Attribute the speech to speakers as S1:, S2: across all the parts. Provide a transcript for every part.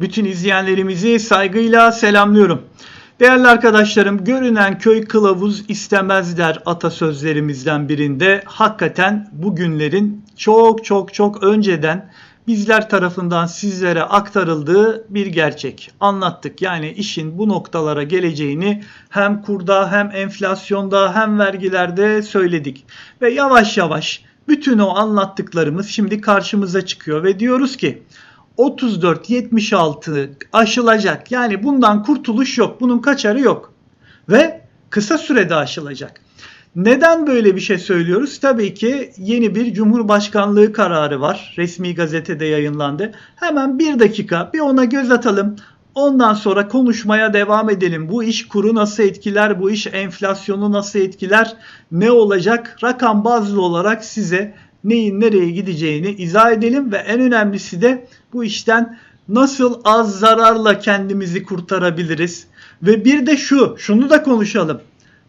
S1: Bütün izleyenlerimizi saygıyla selamlıyorum. Değerli arkadaşlarım, görünen köy kılavuz istemez der atasözlerimizden birinde. Hakikaten bugünlerin çok çok çok önceden bizler tarafından sizlere aktarıldığı bir gerçek. Anlattık. Yani işin bu noktalara geleceğini hem kurda hem enflasyonda hem vergilerde söyledik. Ve yavaş yavaş bütün o anlattıklarımız şimdi karşımıza çıkıyor ve diyoruz ki 34-76 aşılacak. Yani bundan kurtuluş yok. Bunun kaçarı yok. Ve kısa sürede aşılacak. Neden böyle bir şey söylüyoruz? Tabii ki yeni bir Cumhurbaşkanlığı kararı var. Resmi gazetede yayınlandı. Hemen bir dakika bir ona göz atalım. Ondan sonra konuşmaya devam edelim. Bu iş kuru nasıl etkiler? Bu iş enflasyonu nasıl etkiler? Ne olacak? Rakam bazlı olarak size neyin nereye gideceğini izah edelim ve en önemlisi de bu işten nasıl az zararla kendimizi kurtarabiliriz? Ve bir de şu, şunu da konuşalım.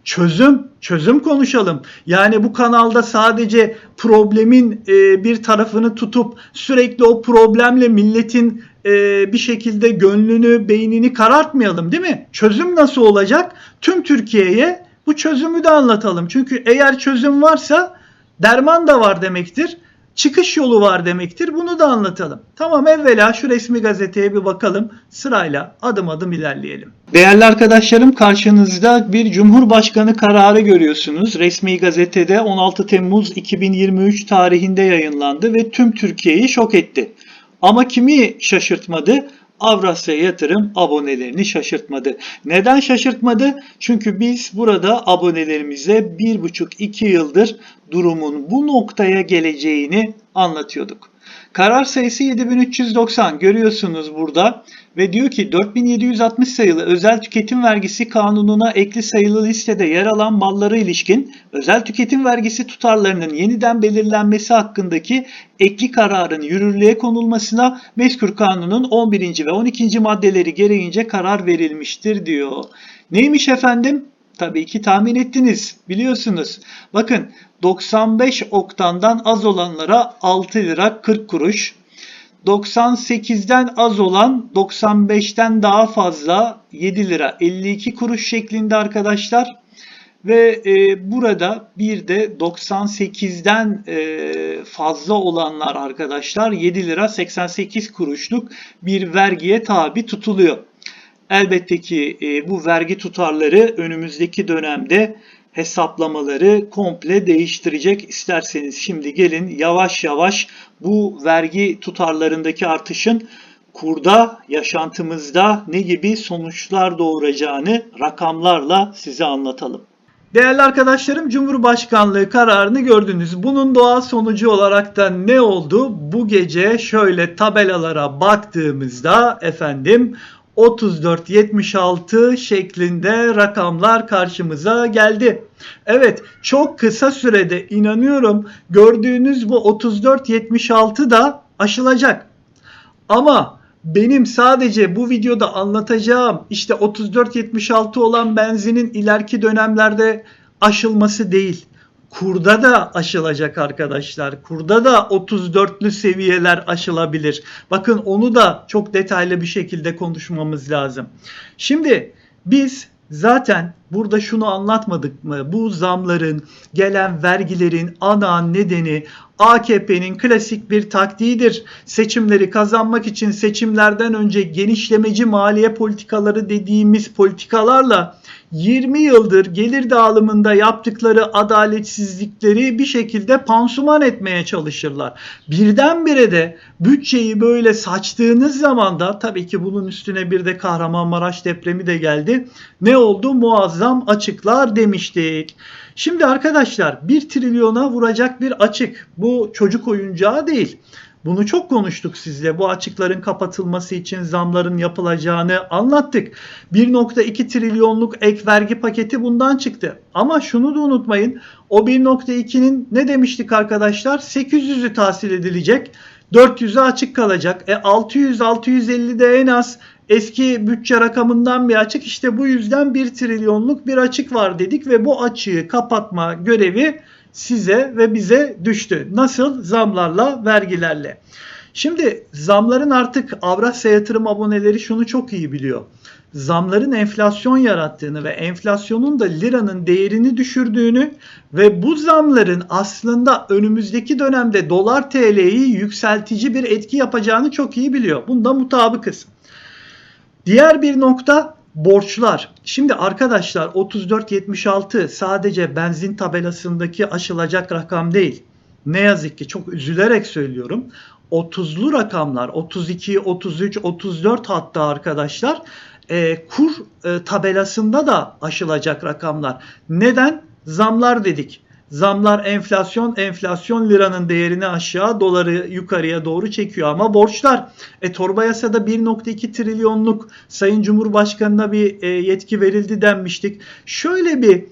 S1: Çözüm, çözüm konuşalım. Yani bu kanalda sadece problemin e, bir tarafını tutup sürekli o problemle milletin e, bir şekilde gönlünü, beynini karartmayalım değil mi? Çözüm nasıl olacak? Tüm Türkiye'ye bu çözümü de anlatalım. Çünkü eğer çözüm varsa derman da var demektir. Çıkış yolu var demektir. Bunu da anlatalım. Tamam evvela şu resmi gazeteye bir bakalım. Sırayla adım adım ilerleyelim. Değerli arkadaşlarım karşınızda bir Cumhurbaşkanı kararı görüyorsunuz. Resmi gazetede 16 Temmuz 2023 tarihinde yayınlandı ve tüm Türkiye'yi şok etti. Ama kimi şaşırtmadı? Avrasya Yatırım abonelerini şaşırtmadı. Neden şaşırtmadı? Çünkü biz burada abonelerimize 1,5-2 yıldır durumun bu noktaya geleceğini anlatıyorduk. Karar sayısı 7390 görüyorsunuz burada ve diyor ki 4760 sayılı özel tüketim vergisi kanununa ekli sayılı listede yer alan mallara ilişkin özel tüketim vergisi tutarlarının yeniden belirlenmesi hakkındaki ekli kararın yürürlüğe konulmasına mezkur kanunun 11. ve 12. maddeleri gereğince karar verilmiştir diyor. Neymiş efendim? Tabii ki tahmin ettiniz. Biliyorsunuz. Bakın 95 oktandan az olanlara 6 lira 40 kuruş. 98'den az olan 95'ten daha fazla 7 lira 52 kuruş şeklinde arkadaşlar. Ve e, burada bir de 98'den e, fazla olanlar arkadaşlar 7 lira 88 kuruşluk bir vergiye tabi tutuluyor. Elbette ki e, bu vergi tutarları önümüzdeki dönemde hesaplamaları komple değiştirecek. İsterseniz şimdi gelin yavaş yavaş bu vergi tutarlarındaki artışın kurda, yaşantımızda ne gibi sonuçlar doğuracağını rakamlarla size anlatalım. Değerli arkadaşlarım Cumhurbaşkanlığı kararını gördünüz. Bunun doğal sonucu olarak da ne oldu? Bu gece şöyle tabelalara baktığımızda efendim 34-76 şeklinde rakamlar karşımıza geldi. Evet çok kısa sürede inanıyorum gördüğünüz bu 34-76 da aşılacak. Ama benim sadece bu videoda anlatacağım işte 34-76 olan benzinin ileriki dönemlerde aşılması değil kurda da aşılacak arkadaşlar. Kurda da 34'lü seviyeler aşılabilir. Bakın onu da çok detaylı bir şekilde konuşmamız lazım. Şimdi biz zaten burada şunu anlatmadık mı? Bu zamların, gelen vergilerin ana nedeni AKP'nin klasik bir taktiğidir. Seçimleri kazanmak için seçimlerden önce genişlemeci maliye politikaları dediğimiz politikalarla 20 yıldır gelir dağılımında yaptıkları adaletsizlikleri bir şekilde pansuman etmeye çalışırlar. Birdenbire de bütçeyi böyle saçtığınız zaman da tabii ki bunun üstüne bir de Kahramanmaraş depremi de geldi. Ne oldu? Muazzam açıklar demiştik. Şimdi arkadaşlar 1 trilyona vuracak bir açık. Bu çocuk oyuncağı değil. Bunu çok konuştuk sizle. Bu açıkların kapatılması için zamların yapılacağını anlattık. 1.2 trilyonluk ek vergi paketi bundan çıktı. Ama şunu da unutmayın. O 1.2'nin ne demiştik arkadaşlar? 800'ü tahsil edilecek. 400'ü açık kalacak. E 600 650 de en az eski bütçe rakamından bir açık. İşte bu yüzden 1 trilyonluk bir açık var dedik ve bu açığı kapatma görevi size ve bize düştü. Nasıl? Zamlarla, vergilerle. Şimdi zamların artık Avrasya yatırım aboneleri şunu çok iyi biliyor. Zamların enflasyon yarattığını ve enflasyonun da liranın değerini düşürdüğünü ve bu zamların aslında önümüzdeki dönemde dolar TL'yi yükseltici bir etki yapacağını çok iyi biliyor. Bunda mutabıkız. Diğer bir nokta borçlar. Şimdi arkadaşlar 34.76 sadece benzin tabelasındaki aşılacak rakam değil. Ne yazık ki çok üzülerek söylüyorum. 30'lu rakamlar 32, 33, 34 hatta arkadaşlar e, kur e, tabelasında da aşılacak rakamlar. Neden? Zamlar dedik. Zamlar enflasyon, enflasyon liranın değerini aşağı, doları yukarıya doğru çekiyor ama borçlar. E torba yasada 1.2 trilyonluk Sayın Cumhurbaşkanı'na bir e, yetki verildi denmiştik. Şöyle bir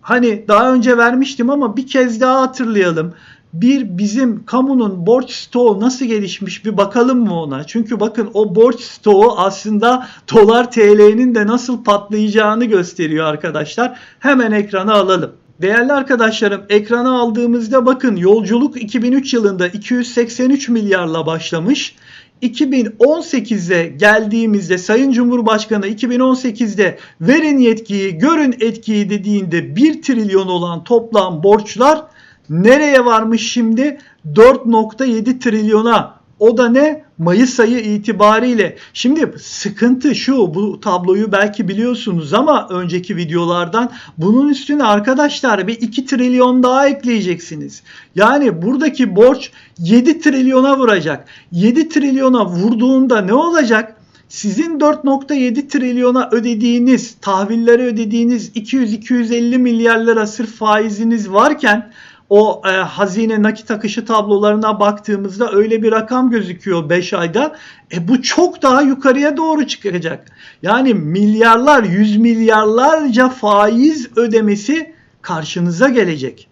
S1: hani daha önce vermiştim ama bir kez daha hatırlayalım bir bizim kamunun borç stoğu nasıl gelişmiş bir bakalım mı ona? Çünkü bakın o borç stoğu aslında dolar TL'nin de nasıl patlayacağını gösteriyor arkadaşlar. Hemen ekrana alalım. Değerli arkadaşlarım ekrana aldığımızda bakın yolculuk 2003 yılında 283 milyarla başlamış. 2018'e geldiğimizde Sayın Cumhurbaşkanı 2018'de verin yetkiyi, görün etkiyi dediğinde 1 trilyon olan toplam borçlar nereye varmış şimdi? 4.7 trilyona. O da ne? Mayıs ayı itibariyle. Şimdi sıkıntı şu bu tabloyu belki biliyorsunuz ama önceki videolardan bunun üstüne arkadaşlar bir 2 trilyon daha ekleyeceksiniz. Yani buradaki borç 7 trilyona vuracak. 7 trilyona vurduğunda ne olacak? Sizin 4.7 trilyona ödediğiniz, tahvilleri ödediğiniz 200-250 milyar lira sırf faiziniz varken o e, hazine nakit akışı tablolarına baktığımızda öyle bir rakam gözüküyor 5 ayda. E bu çok daha yukarıya doğru çıkacak. Yani milyarlar, yüz milyarlarca faiz ödemesi karşınıza gelecek.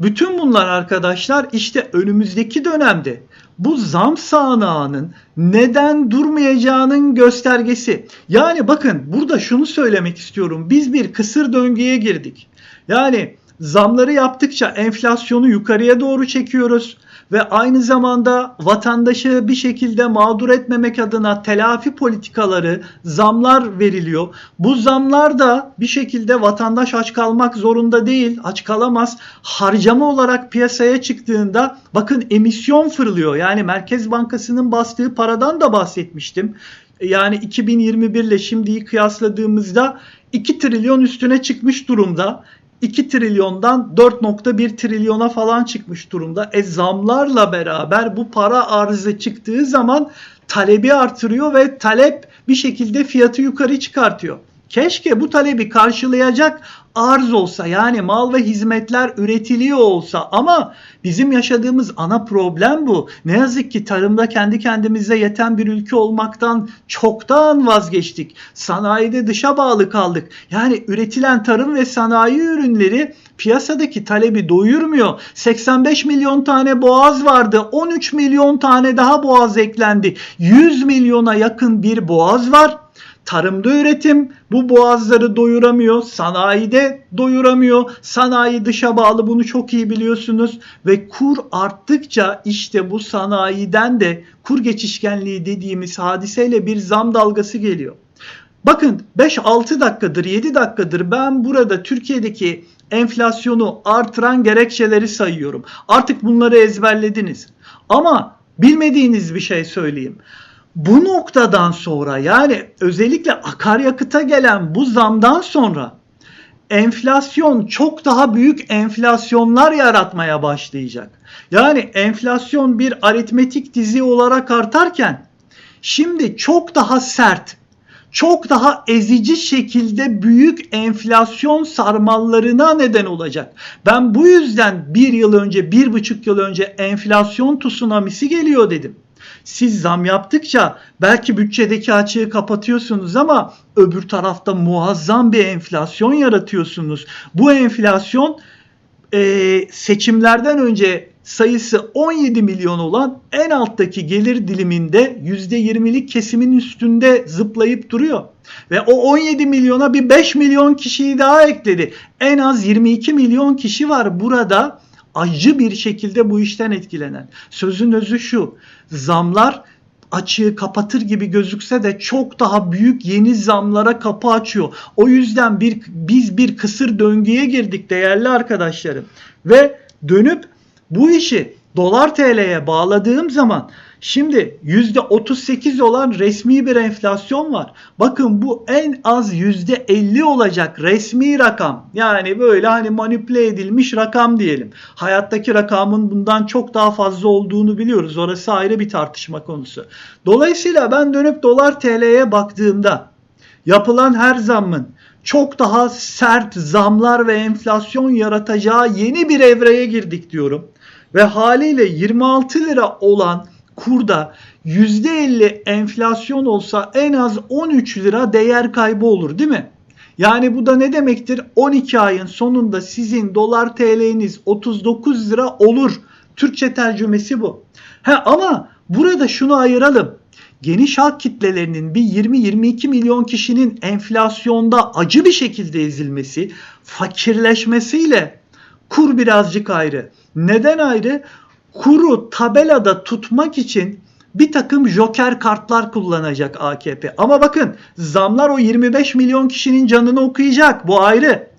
S1: Bütün bunlar arkadaşlar işte önümüzdeki dönemde bu zam sağanağının neden durmayacağının göstergesi. Yani bakın burada şunu söylemek istiyorum. Biz bir kısır döngüye girdik. Yani Zamları yaptıkça enflasyonu yukarıya doğru çekiyoruz ve aynı zamanda vatandaşı bir şekilde mağdur etmemek adına telafi politikaları, zamlar veriliyor. Bu zamlar da bir şekilde vatandaş aç kalmak zorunda değil, aç kalamaz. Harcama olarak piyasaya çıktığında bakın emisyon fırlıyor. Yani Merkez Bankası'nın bastığı paradan da bahsetmiştim. Yani 2021 ile şimdiyi kıyasladığımızda 2 trilyon üstüne çıkmış durumda. 2 trilyondan 4.1 trilyona falan çıkmış durumda. E zamlarla beraber bu para arzı çıktığı zaman talebi artırıyor ve talep bir şekilde fiyatı yukarı çıkartıyor. Keşke bu talebi karşılayacak arz olsa yani mal ve hizmetler üretiliyor olsa ama bizim yaşadığımız ana problem bu. Ne yazık ki tarımda kendi kendimize yeten bir ülke olmaktan çoktan vazgeçtik. Sanayide dışa bağlı kaldık. Yani üretilen tarım ve sanayi ürünleri piyasadaki talebi doyurmuyor. 85 milyon tane boğaz vardı. 13 milyon tane daha boğaz eklendi. 100 milyona yakın bir boğaz var. Tarımda üretim bu boğazları doyuramıyor. Sanayide doyuramıyor. Sanayi dışa bağlı bunu çok iyi biliyorsunuz. Ve kur arttıkça işte bu sanayiden de kur geçişkenliği dediğimiz hadiseyle bir zam dalgası geliyor. Bakın 5-6 dakikadır 7 dakikadır ben burada Türkiye'deki enflasyonu artıran gerekçeleri sayıyorum. Artık bunları ezberlediniz. Ama bilmediğiniz bir şey söyleyeyim. Bu noktadan sonra yani özellikle akaryakıta gelen bu zamdan sonra enflasyon çok daha büyük enflasyonlar yaratmaya başlayacak. Yani enflasyon bir aritmetik dizi olarak artarken şimdi çok daha sert, çok daha ezici şekilde büyük enflasyon sarmallarına neden olacak. Ben bu yüzden bir yıl önce, bir buçuk yıl önce enflasyon tsunamisi geliyor dedim. Siz zam yaptıkça belki bütçedeki açığı kapatıyorsunuz ama öbür tarafta muazzam bir enflasyon yaratıyorsunuz. Bu enflasyon e, seçimlerden önce sayısı 17 milyon olan en alttaki gelir diliminde %20'lik kesimin üstünde zıplayıp duruyor. Ve o 17 milyona bir 5 milyon kişiyi daha ekledi. En az 22 milyon kişi var burada acı bir şekilde bu işten etkilenen. Sözün özü şu. Zamlar açığı kapatır gibi gözükse de çok daha büyük yeni zamlara kapı açıyor. O yüzden bir biz bir kısır döngüye girdik değerli arkadaşlarım. Ve dönüp bu işi dolar TL'ye bağladığım zaman şimdi %38 olan resmi bir enflasyon var. Bakın bu en az %50 olacak resmi rakam. Yani böyle hani manipüle edilmiş rakam diyelim. Hayattaki rakamın bundan çok daha fazla olduğunu biliyoruz. Orası ayrı bir tartışma konusu. Dolayısıyla ben dönüp dolar TL'ye baktığımda yapılan her zammın çok daha sert zamlar ve enflasyon yaratacağı yeni bir evreye girdik diyorum. Ve haliyle 26 lira olan kurda %50 enflasyon olsa en az 13 lira değer kaybı olur değil mi? Yani bu da ne demektir? 12 ayın sonunda sizin dolar TL'niz 39 lira olur. Türkçe tercümesi bu. Ha, ama burada şunu ayıralım. Geniş halk kitlelerinin bir 20-22 milyon kişinin enflasyonda acı bir şekilde ezilmesi, fakirleşmesiyle kur birazcık ayrı. Neden ayrı? Kuru tabelada tutmak için bir takım joker kartlar kullanacak AKP. Ama bakın zamlar o 25 milyon kişinin canını okuyacak. Bu ayrı.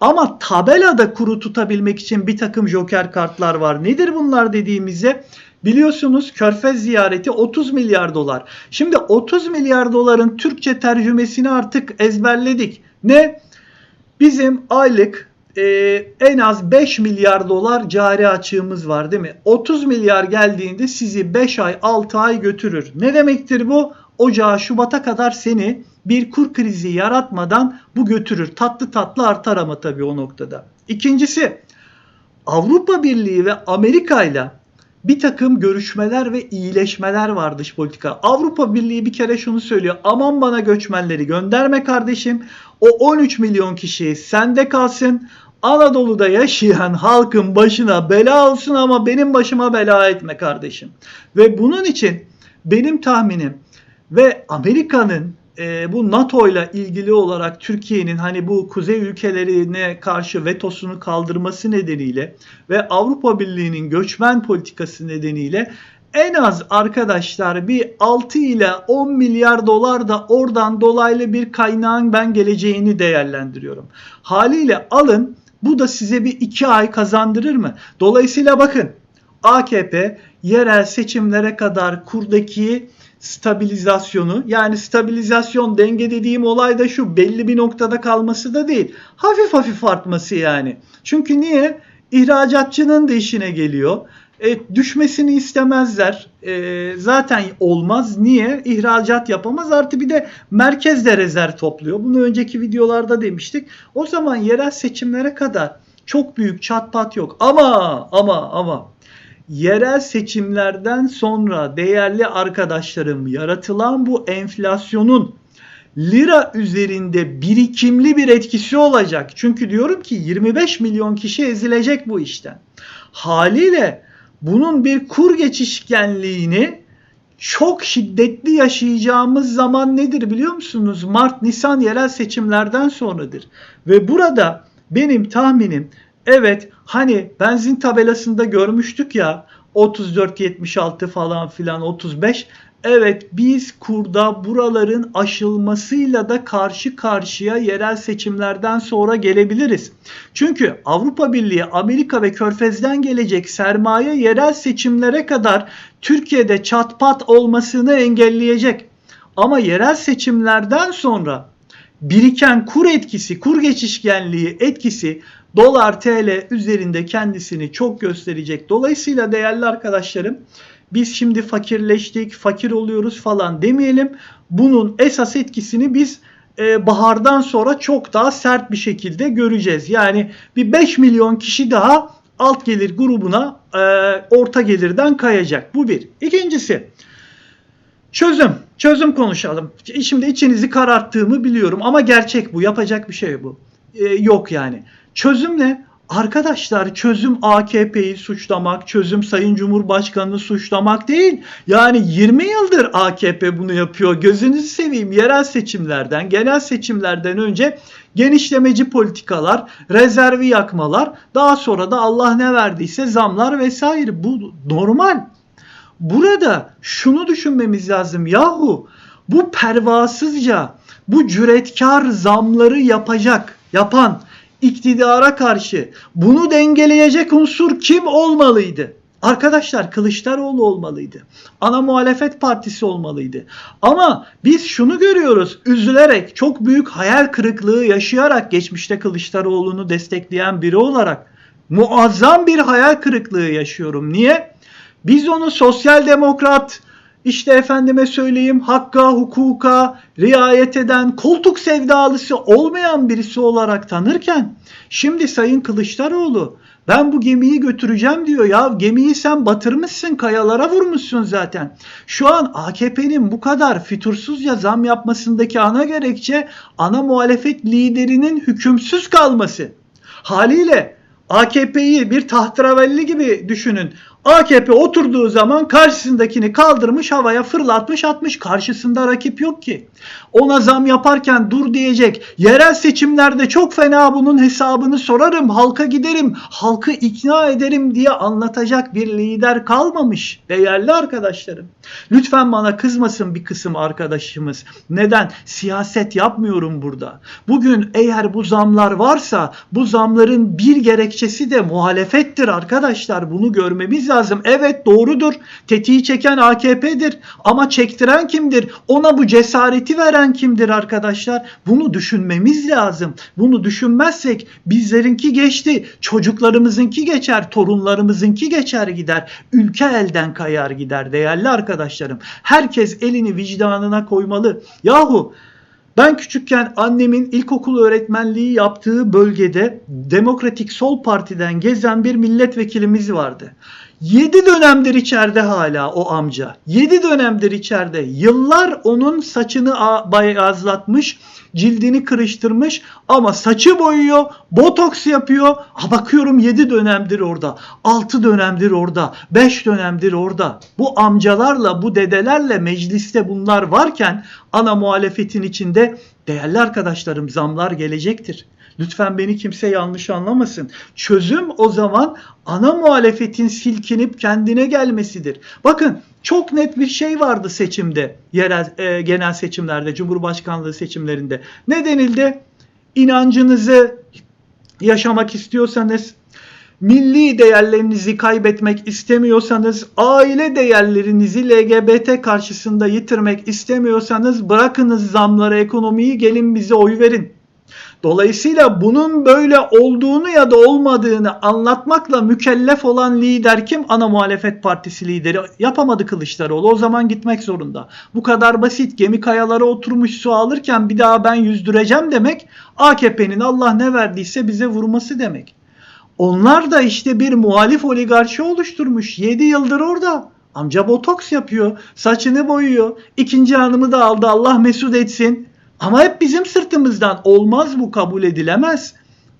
S1: Ama tabelada kuru tutabilmek için bir takım joker kartlar var. Nedir bunlar dediğimizde biliyorsunuz Körfez ziyareti 30 milyar dolar. Şimdi 30 milyar doların Türkçe tercümesini artık ezberledik. Ne? Bizim aylık e, en az 5 milyar dolar cari açığımız var değil mi? 30 milyar geldiğinde sizi 5 ay 6 ay götürür. Ne demektir bu? Ocağa Şubat'a kadar seni bir kur krizi yaratmadan bu götürür. Tatlı tatlı artar ama tabii o noktada. İkincisi Avrupa Birliği ve Amerika ile bir takım görüşmeler ve iyileşmeler var dış politika. Avrupa Birliği bir kere şunu söylüyor. Aman bana göçmenleri gönderme kardeşim. O 13 milyon kişi sende kalsın. Anadolu'da yaşayan halkın başına bela olsun ama benim başıma bela etme kardeşim. Ve bunun için benim tahminim ve Amerika'nın e, bu NATO ile ilgili olarak Türkiye'nin hani bu kuzey ülkelerine karşı vetosunu kaldırması nedeniyle ve Avrupa Birliği'nin göçmen politikası nedeniyle en az arkadaşlar bir 6 ile 10 milyar dolar da oradan dolaylı bir kaynağın ben geleceğini değerlendiriyorum. Haliyle alın bu da size bir 2 ay kazandırır mı? Dolayısıyla bakın AKP yerel seçimlere kadar kurdaki stabilizasyonu yani stabilizasyon denge dediğim olay da şu belli bir noktada kalması da değil. Hafif hafif artması yani. Çünkü niye? İhracatçının da işine geliyor. E, düşmesini istemezler. E, zaten olmaz. Niye? İhracat yapamaz. Artı bir de merkez rezerv topluyor. Bunu önceki videolarda demiştik. O zaman yerel seçimlere kadar çok büyük çat pat yok. Ama ama ama yerel seçimlerden sonra değerli arkadaşlarım yaratılan bu enflasyonun lira üzerinde birikimli bir etkisi olacak. Çünkü diyorum ki 25 milyon kişi ezilecek bu işten. Haliyle bunun bir kur geçişkenliğini çok şiddetli yaşayacağımız zaman nedir biliyor musunuz? Mart, Nisan yerel seçimlerden sonradır. Ve burada benim tahminim evet hani benzin tabelasında görmüştük ya 34.76 falan filan 35 Evet biz kurda buraların aşılmasıyla da karşı karşıya yerel seçimlerden sonra gelebiliriz. Çünkü Avrupa Birliği, Amerika ve Körfez'den gelecek sermaye yerel seçimlere kadar Türkiye'de çatpat olmasını engelleyecek. Ama yerel seçimlerden sonra biriken kur etkisi, kur geçişkenliği etkisi dolar TL üzerinde kendisini çok gösterecek. Dolayısıyla değerli arkadaşlarım biz şimdi fakirleştik, fakir oluyoruz falan demeyelim. Bunun esas etkisini biz e, bahardan sonra çok daha sert bir şekilde göreceğiz. Yani bir 5 milyon kişi daha alt gelir grubuna e, orta gelirden kayacak. Bu bir. İkincisi çözüm. Çözüm konuşalım. Şimdi içinizi kararttığımı biliyorum ama gerçek bu. Yapacak bir şey bu. E, yok yani. Çözüm ne? Arkadaşlar çözüm AKP'yi suçlamak, çözüm Sayın Cumhurbaşkanı'nı suçlamak değil. Yani 20 yıldır AKP bunu yapıyor. Gözünüzü seveyim yerel seçimlerden, genel seçimlerden önce genişlemeci politikalar, rezervi yakmalar, daha sonra da Allah ne verdiyse zamlar vesaire. Bu normal. Burada şunu düşünmemiz lazım. Yahu bu pervasızca, bu cüretkar zamları yapacak, yapan iktidara karşı bunu dengeleyecek unsur kim olmalıydı? Arkadaşlar Kılıçdaroğlu olmalıydı. Ana muhalefet partisi olmalıydı. Ama biz şunu görüyoruz. Üzülerek, çok büyük hayal kırıklığı yaşayarak geçmişte Kılıçdaroğlu'nu destekleyen biri olarak muazzam bir hayal kırıklığı yaşıyorum. Niye? Biz onu sosyal demokrat, işte efendime söyleyeyim hakka, hukuka riayet eden, koltuk sevdalısı olmayan birisi olarak tanırken şimdi Sayın Kılıçdaroğlu ben bu gemiyi götüreceğim diyor. Ya gemiyi sen batırmışsın, kayalara vurmuşsun zaten. Şu an AKP'nin bu kadar fütursuzca zam yapmasındaki ana gerekçe ana muhalefet liderinin hükümsüz kalması. Haliyle AKP'yi bir tahterevalli gibi düşünün. AKP oturduğu zaman karşısındakini kaldırmış havaya fırlatmış atmış. Karşısında rakip yok ki. Ona zam yaparken dur diyecek. Yerel seçimlerde çok fena bunun hesabını sorarım. Halka giderim. Halkı ikna ederim diye anlatacak bir lider kalmamış. Değerli arkadaşlarım. Lütfen bana kızmasın bir kısım arkadaşımız. Neden? Siyaset yapmıyorum burada. Bugün eğer bu zamlar varsa bu zamların bir gerekçesi de muhalefettir arkadaşlar. Bunu görmemiz lazım. Evet doğrudur. Tetiği çeken AKP'dir. Ama çektiren kimdir? Ona bu cesareti veren kimdir arkadaşlar? Bunu düşünmemiz lazım. Bunu düşünmezsek bizlerinki geçti. Çocuklarımızınki geçer. Torunlarımızınki geçer gider. Ülke elden kayar gider değerli arkadaşlarım. Herkes elini vicdanına koymalı. Yahu ben küçükken annemin ilkokul öğretmenliği yaptığı bölgede Demokratik Sol Parti'den gezen bir milletvekilimiz vardı. 7 dönemdir içeride hala o amca. 7 dönemdir içeride. Yıllar onun saçını beyazlatmış, cildini kırıştırmış ama saçı boyuyor, botoks yapıyor. Ha bakıyorum 7 dönemdir orada, 6 dönemdir orada, 5 dönemdir orada. Bu amcalarla, bu dedelerle mecliste bunlar varken ana muhalefetin içinde değerli arkadaşlarım zamlar gelecektir. Lütfen beni kimse yanlış anlamasın. Çözüm o zaman ana muhalefetin silkinip kendine gelmesidir. Bakın çok net bir şey vardı seçimde, yerel e, genel seçimlerde, cumhurbaşkanlığı seçimlerinde. Ne denildi? İnancınızı yaşamak istiyorsanız, milli değerlerinizi kaybetmek istemiyorsanız, aile değerlerinizi LGBT karşısında yitirmek istemiyorsanız bırakınız zamları, ekonomiyi gelin bize oy verin. Dolayısıyla bunun böyle olduğunu ya da olmadığını anlatmakla mükellef olan lider kim? Ana muhalefet partisi lideri. Yapamadı Kılıçdaroğlu. O zaman gitmek zorunda. Bu kadar basit. Gemi kayalara oturmuş su alırken bir daha ben yüzdüreceğim demek AKP'nin Allah ne verdiyse bize vurması demek. Onlar da işte bir muhalif oligarşi oluşturmuş. 7 yıldır orada. Amca botoks yapıyor. Saçını boyuyor. İkinci hanımı da aldı. Allah mesut etsin. Ama hep bizim sırtımızdan olmaz bu kabul edilemez.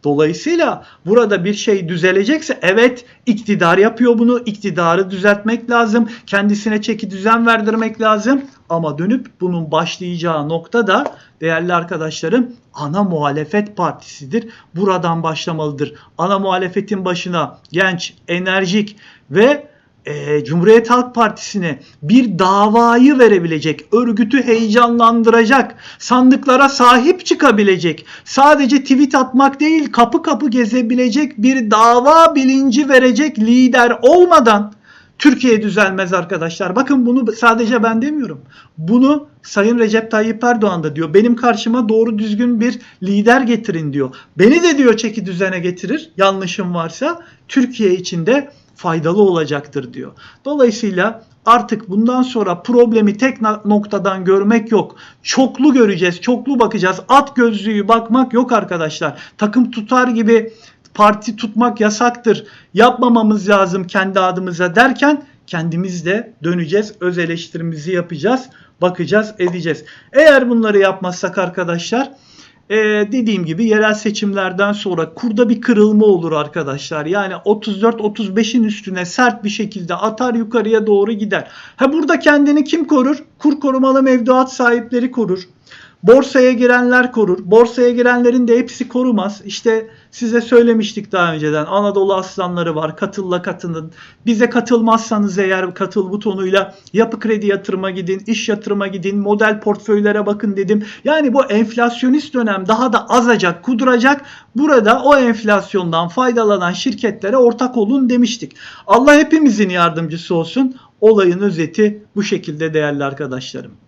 S1: Dolayısıyla burada bir şey düzelecekse evet iktidar yapıyor bunu. İktidarı düzeltmek lazım. Kendisine çeki düzen verdirmek lazım. Ama dönüp bunun başlayacağı nokta da değerli arkadaşlarım ana muhalefet partisidir. Buradan başlamalıdır. Ana muhalefetin başına genç, enerjik ve e, Cumhuriyet Halk Partisi'ne bir davayı verebilecek, örgütü heyecanlandıracak, sandıklara sahip çıkabilecek, sadece tweet atmak değil kapı kapı gezebilecek bir dava bilinci verecek lider olmadan Türkiye düzelmez arkadaşlar. Bakın bunu sadece ben demiyorum. Bunu Sayın Recep Tayyip Erdoğan da diyor. Benim karşıma doğru düzgün bir lider getirin diyor. Beni de diyor çeki düzene getirir. Yanlışım varsa Türkiye içinde faydalı olacaktır diyor. Dolayısıyla artık bundan sonra problemi tek noktadan görmek yok. Çoklu göreceğiz, çoklu bakacağız. At gözlüğü bakmak yok arkadaşlar. Takım tutar gibi parti tutmak yasaktır. Yapmamamız lazım kendi adımıza derken kendimiz de döneceğiz. Öz eleştirimizi yapacağız. Bakacağız, edeceğiz. Eğer bunları yapmazsak arkadaşlar Ee, dediğim gibi yerel seçimlerden sonra kurda bir kırılma olur arkadaşlar. Yani 34-35'in üstüne sert bir şekilde atar yukarıya doğru gider. Ha burada kendini kim korur? Kur korumalı mevduat sahipleri korur. Borsaya girenler korur. Borsaya girenlerin de hepsi korumaz. İşte size söylemiştik daha önceden. Anadolu aslanları var. Katılla katılın. Bize katılmazsanız eğer katıl butonuyla yapı kredi yatırıma gidin, iş yatırıma gidin, model portföylere bakın dedim. Yani bu enflasyonist dönem daha da azacak, kuduracak. Burada o enflasyondan faydalanan şirketlere ortak olun demiştik. Allah hepimizin yardımcısı olsun. Olayın özeti bu şekilde değerli arkadaşlarım.